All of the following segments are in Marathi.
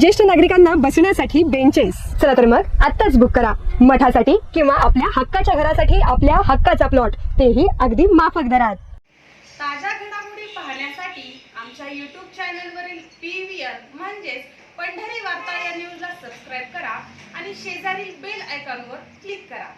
ज्येष्ठ नागरिकांना बसण्यासाठी बेंचेस चला तर मग आत्ताच बुक करा. मठासाठी किंवा आपल्या हक्काच्या घरासाठी आपल्या हक्काचा प्लॉट तेही अगदी माफक दरात. ताज्या घडामोडी पाहण्यासाठी आमच्या यूट्यूब चॅनलवरील पी व्ही आर म्हणजेच पंढरी वार्ता या न्यूजला सबस्क्राईब करा आणि शेजारील बेल आयकॉनवर क्लिक करा.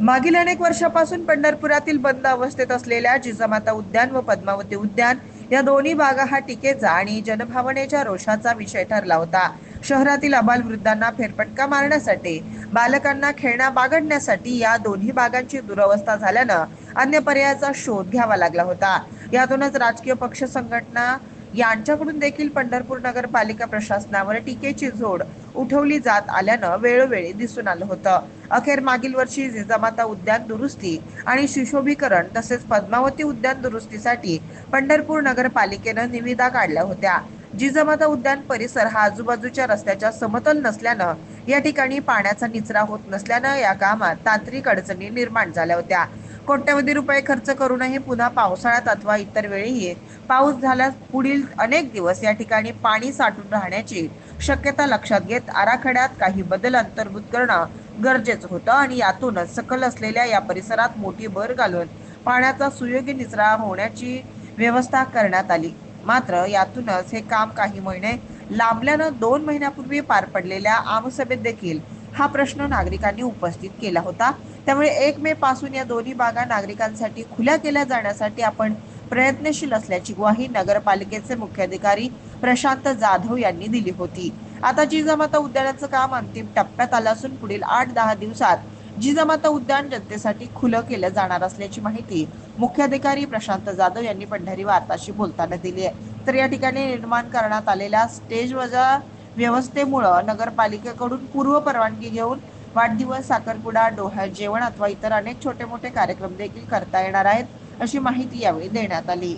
मागील अनेक वर्षापासून पंढरपुरातील बंद अवस्थेत असलेल्या जिजामाता उद्यान व पद्मावती उद्यान या दोन्ही बागा हा टीकेचा आणि जनभावनेच्या रोषाचा विषय ठरला होता. शहरातील अबालवृद्धांना फेरफटका मारण्यासाठी बालकांना खेळण्या बागडण्यासाठी या दोन्ही बागांची दुरवस्था झाल्यानं अन्य पर्यायाचा शोध घ्यावा लागला होता. यातूनच राजकीय पक्ष संघटना यांच्याकडून देखील पंढरपूर नगरपालिका प्रशासनावर टीकेची झोड उठवली जात आल्यानं वेळोवेळी दिसून आलं होतं. अखेर मागील वर्षी जिजामाता उद्यान दुरुस्ती आणि सुशोभीकरण तसेच पद्मावती उद्यान दुरुस्तीसाठी पंढरपूर नगरपालिकेनं निविदा काढल्या होत्या. जिजामाता उद्यान परिसर हा आजूबाजूच्या रस्त्याच्या समतल नसल्यानं या ठिकाणी पाण्याचा निचरा होत नसल्यानं या कामात तांत्रिक अडचणी निर्माण झाल्या होत्या. कोट्यवधी रुपये खर्च करूनही पुन्हा पावसाळ्यात अथवा इतर वेळीही पाऊस झाल्यास पुढील अनेक दिवस या ठिकाणी पाणी साठून राहण्याची शक्यता लक्षात घेत आराखड्यात काही बदल अंतर्भूत करणं गरजेचं होतं आणि यातूनच सकल असलेल्या या परिसरात मोठी भर घालून पाण्याचा सुयोग्य निचरा होण्याची व्यवस्था करण्यात आली. मात्र यातूनच हे काम काही महिने लांबल्यानं दोन महिन्यापूर्वी पार पडलेल्या आमसभेत देखील हा प्रश्न नागरिकांनी उपस्थित केला होता. त्यामुळे एक मे पासून या दोन्ही बागा नागरिकांसाठी खुल्या केल्या जाण्यासाठी आपण प्रयत्नशील असल्याची ग्वाही नगरपालिकेचे मुख्याधिकारी प्रशांत जाधव यांनी दिली होती. आता जिजामाता उद्यानाचं काम अंतिम टप्प्यात आलं असून पुढील आठ दहा दिवसात जिजामाता उद्यान जनतेसाठी खुलं केलं जाणार असल्याची माहिती मुख्याधिकारी प्रशांत जाधव यांनी पंढरी वार्ताशी बोलताना दिली आहे. तर या ठिकाणी निर्माण करण्यात आलेल्या स्टेज वजा व्यवस्थेमुळं नगरपालिकेकडून पूर्व परवानगी घेऊन वाढदिवस साखरपुडा डोहाळ जेवण अथवा इतर अनेक छोटे मोठे कार्यक्रम देखील करता येणार आहेत अशी माहिती यावेळी देण्यात आली.